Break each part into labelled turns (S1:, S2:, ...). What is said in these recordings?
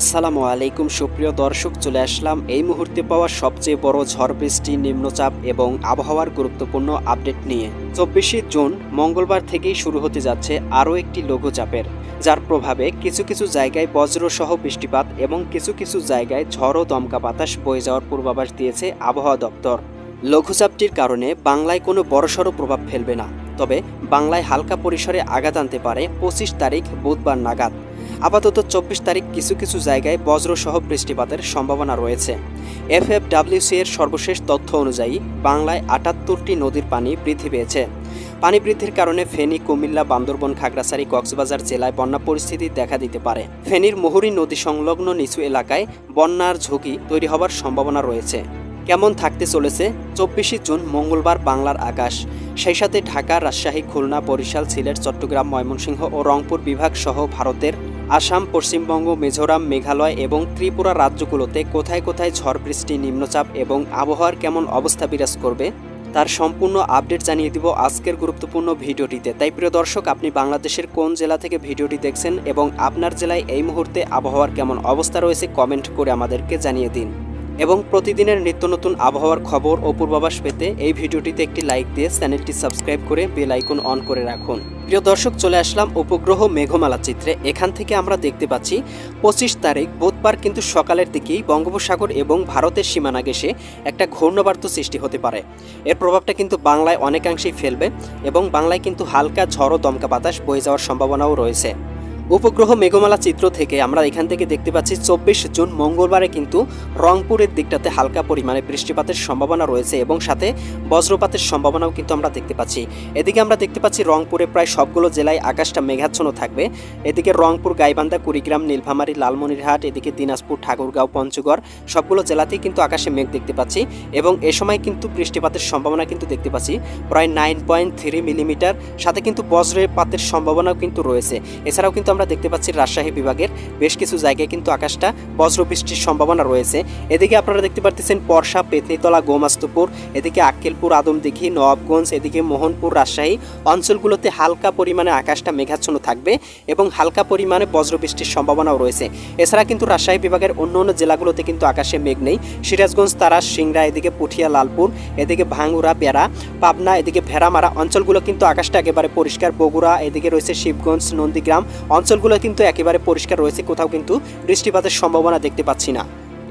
S1: আসসালামু আলাইকুম। সুপ্রিয় দর্শক, চলে আসলাম এই মুহূর্তে পাওয়া সবচেয়ে বড় ঝড় বৃষ্টি, নিম্নচাপ এবং আবহাওয়ার গুরুত্বপূর্ণ আপডেট নিয়ে। চব্বিশে জুন মঙ্গলবার থেকেই শুরু হতে যাচ্ছে আরও একটি লঘুচাপের, যার প্রভাবে কিছু কিছু জায়গায় বজ্রসহ বৃষ্টিপাত এবং কিছু কিছু জায়গায় ঝড় ও দমকা বাতাস বয়ে যাওয়ার পূর্বাভাস দিয়েছে আবহাওয়া দপ্তর। লঘুচাপটির কারণে বাংলায় কোনো বড়সড় প্রভাব ফেলবে না, তবে বাংলায় হালকা পরিসরে আঘাত আনতে পারে পঁচিশ তারিখ বুধবার নাগাদ। আপাতত চব্বিশ তারিখ কিছু কিছু জায়গায় বজ্রসহ বৃষ্টিপাতের সম্ভাবনা রয়েছে। এফ এফএফডাব্লিউসি এর সর্বশেষ তথ্য অনুযায়ী বাংলায় আটাত্তরটি নদীর পানি বৃদ্ধি পেয়েছে। পানি বৃদ্ধির কারণে ফেনী, কুমিল্লা, বান্দরবন, খাগড়াছড়ি, কক্সবাজার জেলায় বন্যা পরিস্থিতি দেখা দিতে পারে। ফেনীর মুহুরী নদী সংলগ্ন নিচু এলাকায় বন্যার ঝুঁকি তৈরি হবার সম্ভাবনা রয়েছে। কেমন থাকতে চলেছে? চব্বিশে জুন, মঙ্গলবার, বাংলার আকাশ। সেই সাথে ঢাকা, রাজশাহী, খুলনা, বরিশাল, সিলেট, চট্টগ্রাম, ময়মনসিংহ ও রংপুর বিভাগ সহ ভারতের, আসাম, পশ্চিমবঙ্গ, মিজোরাম, মেঘালয় এবং ত্রিপুরা রাজ্যগুলোতে কোথায় কোথায় ঝড়, বৃষ্টি, নিম্নচাপ এবং আবহাওয়ার কেমন অবস্থা বিরাজ করবে, তার সম্পূর্ণ আপডেট জানিয়ে দিব আজকের গুরুত্বপূর্ণ ভিডিওটিতে। তাই প্রিয় দর্শক, আপনি বাংলাদেশের কোন জেলা থেকে ভিডিওটি দেখছেন এবং আপনার জেলায় এই মুহূর্তে আবহাওয়ার কেমন অবস্থা রয়েছে, কমেন্ট করে আমাদেরকে জানিয়ে দিন। এবং প্রতিদিনের নিত্য নতুন আবহাওয়ার খবর ও পূর্বাভাস পেতে এই ভিডিওটিতে একটি লাইক দিয়ে চ্যানেলটি সাবস্ক্রাইব করে বেল আইকন অন করে রাখুন। প্রিয় দর্শক, চলে আসলাম উপগ্রহ মেঘমালা চিত্রে। এখান থেকে আমরা দেখতে পাচ্ছি, পঁচিশ তারিখ, বুধবার কিন্তু সকালের দিকেই বঙ্গোপসাগর এবং ভারতের সীমানা ঘেঁষে একটা ঘূর্ণবার্ত সৃষ্টি হতে পারে। এর প্রভাবটা কিন্তু বাংলায় অনেকাংশেই ফেলবে এবং বাংলায় কিন্তু হালকা ঝড় ও দমকা বাতাস বয়ে যাওয়ার সম্ভাবনাও রয়েছে। উপগ্রহ মেঘমালা চিত্র থেকে আমরা এখান থেকে দেখতে পাচ্ছি চব্বিশ জুন মঙ্গলবারে কিন্তু রংপুরের দিকটাতে হালকা পরিমাণে বৃষ্টিপাতের সম্ভাবনা রয়েছে এবং সাথে বজ্রপাতের সম্ভাবনাও কিন্তু আমরা দেখতে পাচ্ছি। এদিকে আমরা দেখতে পাচ্ছি রংপুরে প্রায় সবগুলো জেলায় আকাশটা মেঘাচ্ছন্ন থাকবে। এদিকে রংপুর, গাইবান্ধা, কুড়িগ্রাম, নীলফামারী, লালমনিরহাট, এদিকে দিনাজপুর, ঠাকুরগাঁও, পঞ্চগড় সবগুলো জেলাতেই কিন্তু আকাশে মেঘ দেখতে পাচ্ছি এবং এ সময় কিন্তু বৃষ্টিপাতের সম্ভাবনা কিন্তু দেখতে পাচ্ছি। প্রায় নাইন পয়েন্ট থ্রি মিলিমিটার সাথে কিন্তু বজ্রপাতের সম্ভাবনাও কিন্তু রয়েছে। এছাড়াও কিন্তু আমরা দেখতে পাচ্ছি রাজশাহী বিভাগের বেশ কিছু জায়গায় কিন্তু আকাশটা বজ্রবৃষ্টির সম্ভাবনা রয়েছে। এদিকে আপনারা দেখতে পাচ্ছেন পরশা পেতনিতলা, গোমাস্তপুর, এদিকে আক্কেলপুর, আদমদিঘি নবাবগঞ্জ এদিকে মোহনপুর, রাজশাহী অঞ্চলগুলোতে হালকা পরিমাণে আকাশটা মেঘাচ্ছন্ন থাকবে এবং হালকা পরিমাণে বজ্রবৃষ্টির সম্ভাবনাও রয়েছে। এছাড়া কিন্তু রাজশাহী বিভাগের অন্য অন্য জেলাগুলোতে কিন্তু আকাশে মেঘ নেই। সিরাজগঞ্জ তারাস সিংড়া, এদিকে পুঠিয়া, লালপুর, এদিকে ভাঙ্গুরা বেড়া পাবনা, এদিকে ভেড়ামারা অঞ্চলগুলো কিন্তু আকাশটা একেবারে পরিষ্কার। বগুড়া, এদিকে রয়েছে শিবগঞ্জ, নন্দীগ্রাম অঞ্চলগুলো কিন্তু একেবারে পরিষ্কার রয়েছে কোথাও কিন্তু বৃষ্টিপাতের সম্ভাবনা দেখতে পাচ্ছি না।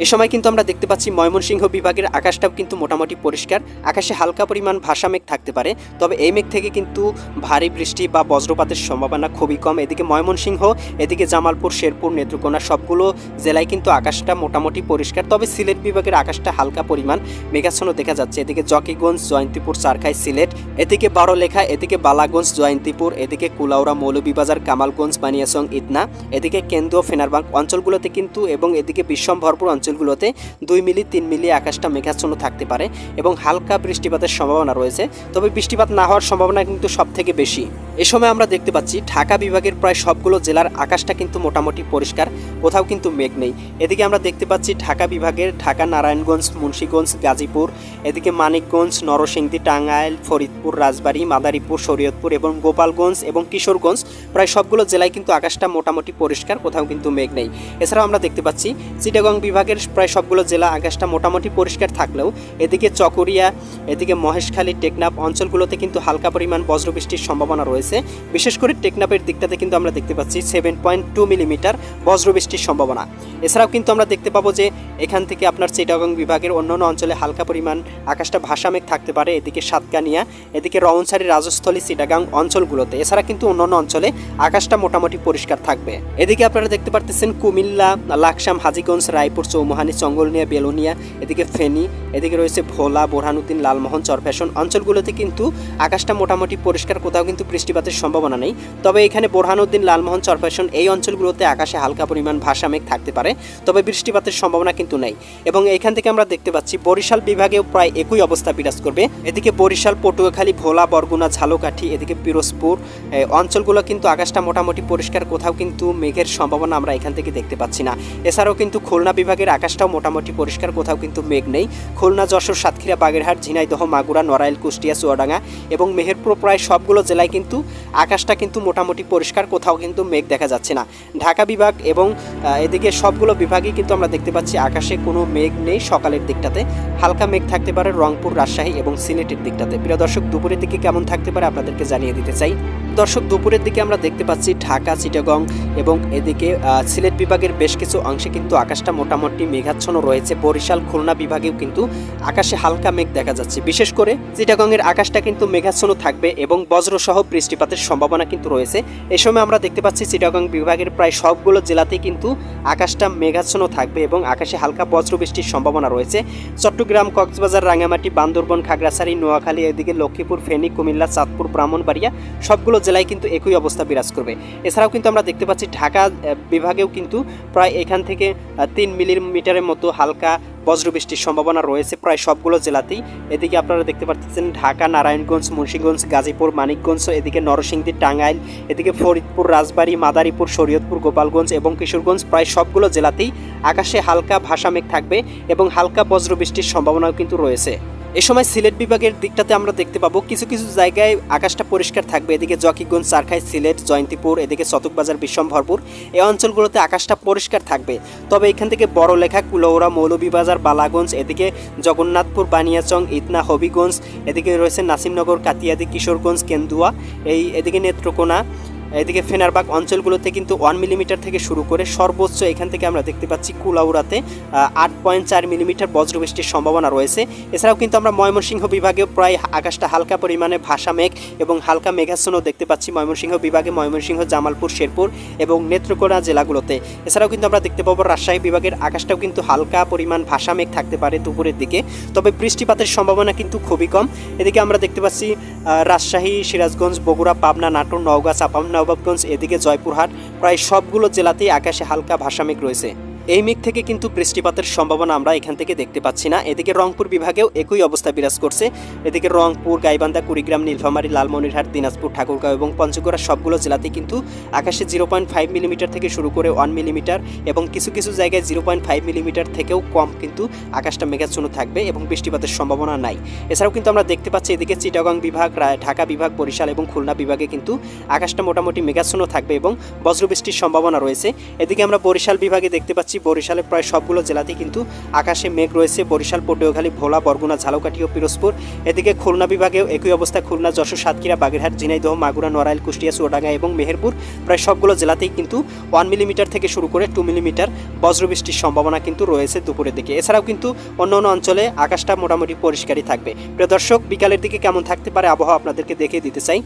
S1: এ সময় কিন্তু আমরা দেখতে পাচ্ছি ময়মনসিংহ বিভাগের আকাশটাও কিন্তু মোটামুটি পরিষ্কার। আকাশে হালকা পরিমাণ ভাষা মেঘ থাকতে পারে, তবে এই মেঘ থেকে কিন্তু ভারী বৃষ্টি বা বজ্রপাতের সম্ভাবনা খুবই কম। এদিকে ময়মনসিংহ, এদিকে জামালপুর, শেরপুর, নেত্রকোনা সবগুলো জেলায় কিন্তু আকাশটা মোটামুটি পরিষ্কার, তবে সিলেট বিভাগের আকাশটা হালকা পরিমাণ মেঘাচ্ছন্ন দেখা যাচ্ছে। এদিকে জকিগঞ্জ, জয়ন্তীপুর, চারখাই, সিলেট, এদিকে বারোলেখা, এদিকে বালাগঞ্জ, জয়ন্তীপুর, এদিকে কুলাউড়া, মৌলভীবাজার, কামালগঞ্জ বানিয়াসং ইদনা, এদিকে কেন্দ্রীয় ফেনারবাঙ্ক অঞ্চলগুলোতে কিন্তু এবং এদিকে বিশ্বম ভরপুর অঞ্চলগুলোতে দুই মিলি, তিন মিলি আকাশটা মেঘাচ্ছন্ন থাকতে পারে এবং হালকা বৃষ্টিপাতের সম্ভাবনা রয়েছে। তবে বৃষ্টিপাত না হওয়ার সম্ভাবনা কিন্তু সব থেকে বেশি। এ সময় আমরা দেখতে পাচ্ছি, ঢাকা বিভাগের প্রায় সবগুলো জেলার আকাশটা কিন্তু মোটামুটি পরিষ্কার, কোথাও কিন্তু মেঘ নেই। এদিকে আমরা দেখতে পাচ্ছি, ঢাকা বিভাগের ঢাকা, নারায়ণগঞ্জ, মুন্সীগঞ্জ, গাজীপুর, এদিকে মানিকগঞ্জ, নরসিংদী, টাঙ্গাইল, ফরিদপুর, রাজবাড়ী, মাদারীপুর, শরীয়তপুর এবং গোপালগঞ্জ এবং কিশোরগঞ্জ প্রায় সবগুলো জেলায় কিন্তু আকাশটা মোটামুটি পরিষ্কার, কোথাও কিন্তু মেঘ নেই। এছাড়াও আমরা দেখতে পাচ্ছি, চিটাগং বিভাগের প্রায় সবগুলো জেলা আকাশটা মোটামুটি পরিষ্কার থাকলেও এদিকে চকরিয়া, এদিকে মহেশখালী, টেকনাফ অঞ্চলগুলোতে কিন্তু হালকা পরিমাণ বজ্রবৃষ্টির সম্ভাবনা রয়েছে। বিশেষ করে টেকনাফের দিকটাতে কিন্তু আমরা দেখতে পাচ্ছি সেভেন পয়েন্ট টু মিলিমিটার বজ্রবৃষ্টির সম্ভাবনা। এছাড়াও কিন্তু আমরা দেখতে পাবো যে এখান থেকে আপনার চিটাগং বিভাগের অন্যান্য অঞ্চলে হালকা পরিমাণ আকাশটা ভাসামেঘ থাকতে পারে, এদিকে সাতকানিয়া, এদিকে রওনসারি রাজস্থলী, চিটাগাং অঞ্চলগুলোতে। এছাড়া কিন্তু অন্যান্য অঞ্চলে আকাশটা মোটামুটি পরিষ্কার থাকবে। এদিকে আপনারা দেখতে পারতেছেন কুমিল্লা, লাকসাম, হাজিগঞ্জ, রায়পুর, চৌমুহানি, চঙ্গলনিয়া, বেলুনিয়া, এদিকে ফেনী, এদিকে রয়েছে ভোলা, বোরহানুদ্দিন, লালমোহন, চরফ্যাশন অঞ্চলগুলোতে কিন্তু আকাশটা মোটামুটি পরিষ্কার, কোথাও কিন্তু বৃষ্টিপাতের সম্ভাবনা নেই। তবে এখানে বোরহানুদ্দিন, লালমোহন, চরফ্যাশন এই অঞ্চলগুলোতে আকাশে হালকা পরিমাণ ভাসামেঘ থাকতে পারে, তবে বৃষ্টিপাতের সম্ভাবনা কিন্তু নেই। এবং এখান থেকে আমরা দেখতে পাচ্ছি বরিশাল বিভাগেও প্রায় একই অবস্থা বিরাজ করবে। এদিকে বরিশাল, পটুয়াখালী, ভোলা, বরগুনা, ঝালকাঠি, এদিকে পিরোজপুর অঞ্চলগুলো কিন্তু আকাশটা মোটামুটি পরিষ্কার, কোথাও কিন্তু মেঘের সম্ভাবনা আমরা এখান থেকে দেখতে পাচ্ছি না। এছাড়াও কিন্তু খুলনা বিভাগের আকাশটাও মোটামুটি পরিষ্কার, কোথাও কিন্তু মেঘ নেই। খুলনা, যশোর, সাতক্ষীরা, বাগেরহাট, ঝিনাইদহ, মাগুরা, নড়াইল, কুষ্টিয়া, চুয়াডাঙ্গা এবং মেহেরপুর প্রায় সবগুলো জেলায় কিন্তু আকাশটা কিন্তু মোটামুটি পরিষ্কার, কোথাও কিন্তু মেঘ দেখা যাচ্ছে না। ঢাকা বিভাগ এবং এদিকে সবগুলো বিভাগই কিন্তু আমরা দেখতে পাচ্ছি, আকাশে কোনো মেঘ নেই, সকালের দিকটাতে। হালকা মেঘ থাকতে পারে রংপুর, রাজশাহী এবং সিলেটের দিকটাতে। প্রিয় দর্শক, দুপুরের দিকে কেমন থাকতে পারে আপনাদেরকে জানিয়ে দিতে চাই। দর্শক, দুপুরের দিকে আমরা দেখতে পাচ্ছি ঢাকা, চিটাগং এবং এদিকে সিলেট বিভাগের বেশ কিছু অংশে কিন্তু আকাশটা মোটামুটি মেঘাচ্ছন্ন রয়েছে। বরিশাল, খুলনা বিভাগেও কিন্তু আকাশে হালকা মেঘ দেখা যাচ্ছে। বিশেষ করে চিটাগংয়ের আকাশটা কিন্তু মেঘাচ্ছন্ন থাকবে এবং বজ্রসহ বৃষ্টিপাতের সম্ভাবনা কিন্তু রয়েছে। এই সময় আমরা দেখতে পাচ্ছি চিটাগং বিভাগের প্রায় সবগুলো জেলাতেই কিন্তু আকাশটা মেঘাচ্ছন্ন থাকবে এবং আকাশে হালকা বজ্রবৃষ্টির সম্ভাবনা রয়েছে। চট্টগ্রাম, কক্সবাজার রাঙামাটি বান্দরবন, খাগড়াছড়ি, নোয়াখালী, এদিকে লক্ষ্মীপুর, ফেনী, কুমিল্লা, চাঁদপুর, ব্রাহ্মণবাড়িয়া সবগুলো জেলায় কিন্তু একই অবস্থা বিরাজ করবে। এছাড়াও কিন্তু আমরা দেখতে পাচ্ছি ঢাকা বিভাগেও কিন্তু প্রায় এখান থেকে তিন মিলিমিটারের মতো হালকা বজ্রবৃষ্টির সম্ভাবনা রয়েছে প্রায় সবগুলো জেলাতেই। এদিকে আপনারা দেখতে পাচ্ছেন ঢাকা, নারায়ণগঞ্জ, মুন্সীগঞ্জ, গাজীপুর, মানিকগঞ্জ, এদিকে নরসিংদী, টাঙ্গাইল, এদিকে ফরিদপুর, রাজবাড়ী, মাদারীপুর, শরীয়তপুর, গোপালগঞ্জ এবং কিশোরগঞ্জ প্রায় সবগুলো জেলাতেই আকাশে হালকা ভাষামেঘ থাকবে এবং হালকা বজ্রবৃষ্টির সম্ভাবনাও কিন্তু রয়েছে। এ সময় সিলেট বিভাগের দিকটাতে আমরা দেখতে পাবো কিছু কিছু জায়গায় আকাশটা পরিষ্কার থাকবে। এদিকে জকিগঞ্জ চারখাই সিলেট, জয়ন্তীপুর, এদিকে চতুকবাজার বিশ্বমভরপুর এই অঞ্চলগুলোতে আকাশটা পরিষ্কার থাকবে। তবে এখান থেকে বড় লেখা কুলৌরা মৌলভীবাজার, বালাগঞ্জ, এদিকে জগন্নাথপুর, বানিয়াচং, ইতনা, হবিগঞ্জ, এদিকে রয়েছে নাসিমনগর, কাতিয়াদি, কিশোরগঞ্জ, কেন্দুয়া, এই এদিকে নেত্রকোনা এদিকে ফেনারবাগ অঞ্চলগুলোতে কিন্তু ওয়ান মিলিমিটার থেকে শুরু করে সর্বোচ্চ এখান থেকে আমরা দেখতে পাচ্ছি কুলাউড়াতে আট পয়েন্ট চার মিলিমিটার বজ্রবৃষ্টির সম্ভাবনা রয়েছে। এছাড়াও কিন্তু আমরা ময়মনসিংহ বিভাগেও প্রায় আকাশটা হালকা পরিমাণে ভাসা মেঘ এবং হালকা মেঘাচ্ছন্ন দেখতে পাচ্ছি ময়মনসিংহ বিভাগে ময়মনসিংহ, জামালপুর, শেরপুর এবং নেত্রকোনা জেলাগুলোতে। এছাড়াও কিন্তু আমরা দেখতে পাবো রাজশাহী বিভাগের আকাশটাও কিন্তু হালকা পরিমাণ ভাসা মেঘ থাকতে পারে দুপুরের দিকে, তবে বৃষ্টিপাতের সম্ভাবনা কিন্তু খুবই কম। এদিকে আমরা দেখতে পাচ্ছি রাজশাহী, সিরাজগঞ্জ, বগুড়া, পাবনা, নাটোর, নওগাঁ চাঁপানবাবগঞ্জ এদিকে জয়পুরহাট প্রায় সবগুলো জেলাতেই আকাশে হালকা ভাসামিক রয়েছে। এই মেঘ থেকে কিন্তু বৃষ্টিপাতের সম্ভাবনা আমরা এখান থেকে দেখতে পাচ্ছি না। এদিকে রংপুর বিভাগেও একই অবস্থা বিরাজ করছে। এদিকে রংপুর, গাইবান্ধা, কুড়িগ্রাম, নীলফামারী, লালমনিরহাট, দিনাজপুর, ঠাকুরগাঁও এবং পঞ্চগড়া সবগুলো জেলাতে কিন্তু আকাশে জিরো পয়েন্ট ফাইভ মিলিমিটার থেকে শুরু করে ওয়ান মিলিমিটার এবং কিছু কিছু জায়গায় জিরো পয়েন্ট ফাইভ মিলিমিটার থেকেও কম কিন্তু আকাশটা মেঘাচ্ছন্ন থাকবে এবং বৃষ্টিপাতের সম্ভাবনা নাই। এছাড়াও কিন্তু আমরা দেখতে পাচ্ছি এদিকে চিটাগং বিভাগ ঢাকা বিভাগ, বরিশাল এবং খুলনা বিভাগে কিন্তু আকাশটা মোটামুটি মেঘাচ্ছন্ন থাকবে এবং বজ্রবৃষ্টির সম্ভাবনা রয়েছে। এদিকে আমরা বরিশাল বিভাগে দেখতে পাচ্ছি বরিশালের প্রায় সবগুলো জেলাতেই কিন্তু আকাশে মেঘ রয়েছে। বরিশাল, পটুয়াখালী, ভোলা, বরগুনা, ঝালকাঠি ও পিরোজপুর। এদিকে খুলনা বিভাগেও একই অবস্থা। খুলনা, যশোর, সাতক্ষীরা, বাগেরহাট, ঝিনাইদহ, মাগুরা, নড়াইল, কুষ্টিয়া, চুয়াডাঙ্গা এবং মেহেরপুর প্রায় সবগুলো জেলাতেই কিন্তু ওয়ান মিলিমিটার থেকে শুরু করে টু মিলিমিটার বজ্রবৃষ্টির সম্ভাবনা কিন্তু রয়েছে দুপুরের দিকে। এছাড়াও কিন্তু অন্য অন্য অঞ্চলে আকাশটা মোটামুটি পরিষ্কারই থাকবে। প্রিয় দর্শক, বিকালের দিকে কেমন থাকতে পারে আবহাওয়া আপনাদেরকে দেখিয়ে দিতে চাই।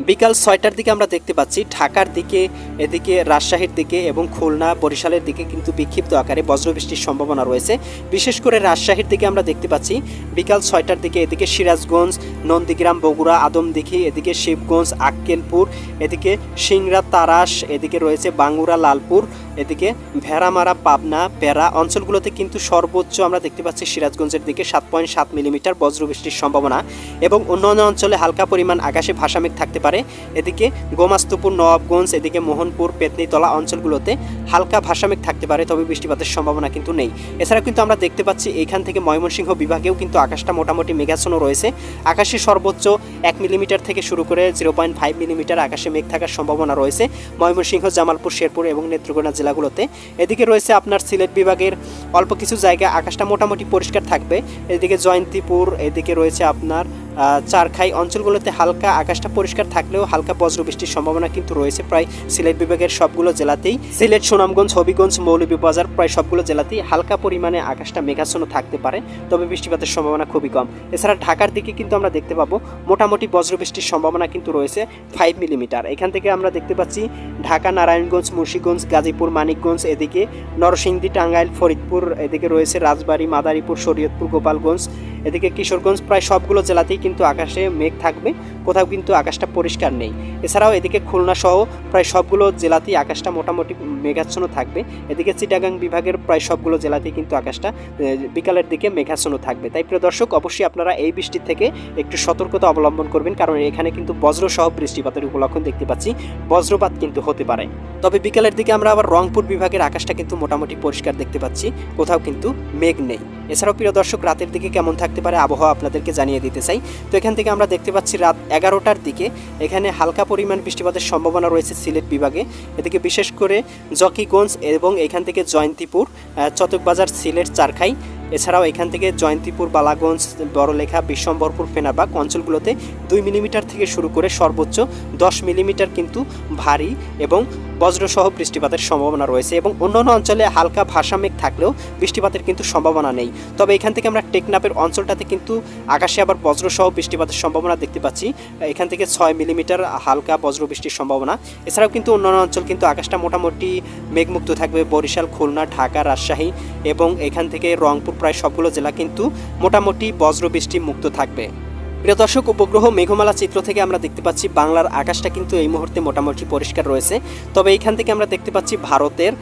S1: বিকাল ছয়টার দিকে আমরা দেখতে পাচ্ছি ঢাকার দিকে, এদিকে রাজশাহীর দিকে এবং খুলনা, বরিশালের দিকে কিন্তু বিক্ষিপ্ত আকারে বজ্রবৃষ্টির সম্ভাবনা রয়েছে। বিশেষ করে রাজশাহীর দিকে আমরা দেখতে পাচ্ছি বিকাল ছয়টার দিকে এদিকে সিরাজগঞ্জ, নন্দীগ্রাম, বগুড়া, আদমদিঘি, এদিকে শিবগঞ্জ, আক্কেলপুর, এদিকে সিংরা তারাস, এদিকে রয়েছে বাঙ্গুরা লালপুর এদিকে ভেড়ামারা পাবনা পেরা অঞ্চলগুলোতে কিন্তু সর্বোচ্চ আমরা দেখতে পাচ্ছি সিরাজগঞ্জের দিকে সাত পয়েন্ট সাত মিলিমিটার বজ্রবৃষ্টির সম্ভাবনা এবং অন্যান্য অঞ্চলে হালকা পরিমাণ আকাশে ভাসামেঘ থাকতে পারে। এদিকে গোমাস্তপুর নবাবগঞ্জ এদিকে মোহনপুর, পেতনিতলা অঞ্চলগুলোতে হালকা ভাসামেঘ থাকতে পারে, তবে বৃষ্টিপাতের সম্ভাবনা কিন্তু নেই। এছাড়া কিন্তু আমরা দেখতে পাচ্ছি এখান থেকে ময়মনসিংহ বিভাগেও কিন্তু আকাশটা মোটামুটি মেঘাচ্ছন্ন রয়েছে। আকাশে সর্বোচ্চ এক মিলিমিটার থেকে শুরু করে জিরো পয়েন্ট ফাইভ মিলিমিটার আকাশে মেঘ থাকার সম্ভাবনা রয়েছে। ময়মনসিংহ, জামালপুর, শেরপুর এবং নেত্রকোনা জেলাগুলোতে। এদিকে রয়েছে আপনার সিলেট বিভাগের অল্প কিছু জায়গায় আকাশটা মোটামুটি পরিষ্কার থাকবে। এদিকে জয়ন্তীপুর, এদিকে রয়েছে আপনার চারখাই অঞ্চলগুলোতে হালকা আকাশটা পরিষ্কার থাকলেও হালকা বজ্রবৃষ্টির সম্ভাবনা কিন্তু রয়েছে প্রায় সিলেট বিভাগের সবগুলো জেলাতেই। সিলেট, সুনামগঞ্জ, হবিগঞ্জ, মৌলভীবাজার প্রায় সবগুলো জেলাতেই হালকা পরিমাণে আকাশটা মেঘাচ্ছন্ন থাকতে পারে, তবে বৃষ্টিপাতের সম্ভাবনা খুবই কম। এছাড়া ঢাকার দিকে কিন্তু আমরা দেখতে পাবো মোটামুটি বজ্রবৃষ্টির সম্ভাবনা কিন্তু রয়েছে ফাইভ মিলিমিটার এখান থেকে আমরা দেখতে পাচ্ছি ঢাকা, নারায়ণগঞ্জ, মুন্সিগঞ্জ, গাজীপুর, মানিকগঞ্জ, এদিকে নরসিংদী, টাঙ্গাইল, ফরিদপুর, এদিকে রয়েছে রাজবাড়ী, মাদারীপুর, শরীয়তপুর, গোপালগঞ্জ, এদিকে কিশোরগঞ্জ, প্রায় সবগুলো জেলাতেই কিন্তু আকাশে মেঘ থাকবে, কোথাও কিন্তু আকাশটা পরিষ্কার নেই। এছাড়াও এদিকে খুলনা সহ প্রায় সবগুলো জেলাতেই আকাশটা মোটামুটি মেঘাচ্ছন্ন থাকবে। এদিকে চিটাগাং বিভাগের প্রায় সবগুলো জেলাতেই কিন্তু আকাশটা বিকালের দিকে মেঘাচ্ছন্ন থাকবে। তাই প্রিয় দর্শক, অবশ্যই আপনারা এই বৃষ্টির থেকে একটু সতর্কতা অবলম্বন করবেন, কারণ এখানে কিন্তু বজ্র সহ বৃষ্টিপাতের উপলক্ষণ দেখতে পাচ্ছি। বজ্রপাত কিন্তু হতে পারে। তবে বিকালের দিকে আমরা আবার রংপুর বিভাগের আকাশটা কিন্তু মোটামুটি পরিষ্কার দেখতে পাচ্ছি, কোথাও কিন্তু মেঘ নেই। এছাড়াও প্রিয় দর্শক, রাতের দিকে কেমন থাকতে পারে আবহাওয়া আপনাদেরকে জানিয়ে দিতে চাই। তো এখান থেকে আমরা দেখতে পাচ্ছি রাত এগারোটার দিকে এখানে হালকা পরিমাণ বৃষ্টিপাতের সম্ভাবনা রয়েছে সিলেট বিভাগে। এদিকে বিশেষ করে জকিগঞ্জ এবং এখান থেকে জয়ন্তীপুর চতকবাজার, সিলেট, চারখাই, এছাড়াও এখান থেকে জয়ন্তীপুর, বালাগঞ্জ, বড়লেখা, বিশ্বম্বরপুর, ফেনাবাগ অঞ্চলগুলোতে দুই মিলিমিটার থেকে শুরু করে সর্বোচ্চ দশ মিলিমিটার কিন্তু ভারী এবং বজ্রসহ বৃষ্টিপাতের সম্ভাবনা রয়েছে এবং অন্যান্য অঞ্চলে হালকা ভাষা মেঘ থাকলেও বৃষ্টিপাতের কিন্তু সম্ভাবনা নেই। তবে এখান থেকে আমরা টেকনাপের অঞ্চলটাতে কিন্তু আকাশে আবার বজ্রসহ বৃষ্টিপাতের সম্ভাবনা দেখতে পাচ্ছি। এখান থেকে ছয় মিলিমিটার হালকা বজ্র বৃষ্টির সম্ভাবনা। এছাড়াও কিন্তু অন্যান্য অঞ্চল কিন্তু আকাশটা মোটামুটি মেঘমুক্ত থাকবে। বরিশাল, খুলনা, ঢাকা, রাজশাহী এবং এখান থেকে রংপুর, প্রায় সবগুলো জেলা কিন্তু মোটামুটি বজ্র বৃষ্টি মুক্ত থাকবে। প্রিয় দর্শক, উপগ্রহ মেঘমালা চিত্র থেকে আমরা দেখতে পাচ্ছি বাংলার আকাশটা কিন্তু এই মুহূর্তে মোটামুটি পরিষ্কার রয়েছে। তবে এইখান থেকে আমরা দেখতে পাচ্ছি ভারতের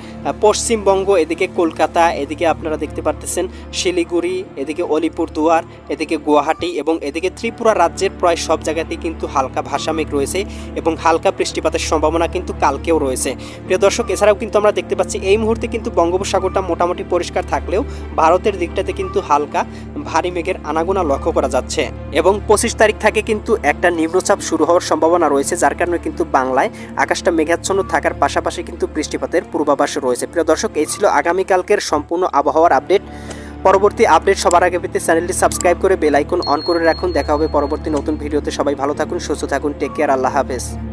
S1: পশ্চিমবঙ্গ, এদিকে কলকাতা, এদিকে আপনারা দেখতে পারতেছেন শিলিগুড়ি, এদিকে অলিপুরদুয়ার এদিকে গুয়াহাটি এবং এদিকে ত্রিপুরা রাজ্যের প্রায় সব জায়গাতেই কিন্তু হালকা ভাষা মেঘ রয়েছে এবং হালকা বৃষ্টিপাতের সম্ভাবনা কিন্তু কালকেও রয়েছে। প্রিয় দর্শক, এছাড়াও কিন্তু আমরা দেখতে পাচ্ছি এই মুহূর্তে কিন্তু বঙ্গোপসাগরটা মোটামুটি পরিষ্কার থাকলেও ভারতের দিকটাতে কিন্তু হালকা ভারী মেঘের আনাগোনা লক্ষ্য করা যাচ্ছে এবং পঁচিশ তারিখ থেকে কিন্তু একটা নিম্নচাপ শুরু হওয়ার সম্ভাবনা রয়েছে, যার কারণে কিন্তু বাংলায় আকাশটা মেঘাচ্ছন্ন থাকার পাশাপাশি কিন্তু বৃষ্টিপাতের পূর্বাভাস রয়েছে। প্রিয় দর্শক, এই ছিল আগামীকালকের সম্পূর্ণ আবহাওয়ার আপডেট। পরবর্তী আপডেট সবার আগে পেতে চ্যানেলটি সাবস্ক্রাইব করে বেল আইকন অন করে রাখুন। দেখা হবে পরবর্তী নতুন ভিডিওতে। সবাই ভালো থাকুন, সুস্থ থাকুন। টেক কেয়ার, আল্লাহ হাফেজ।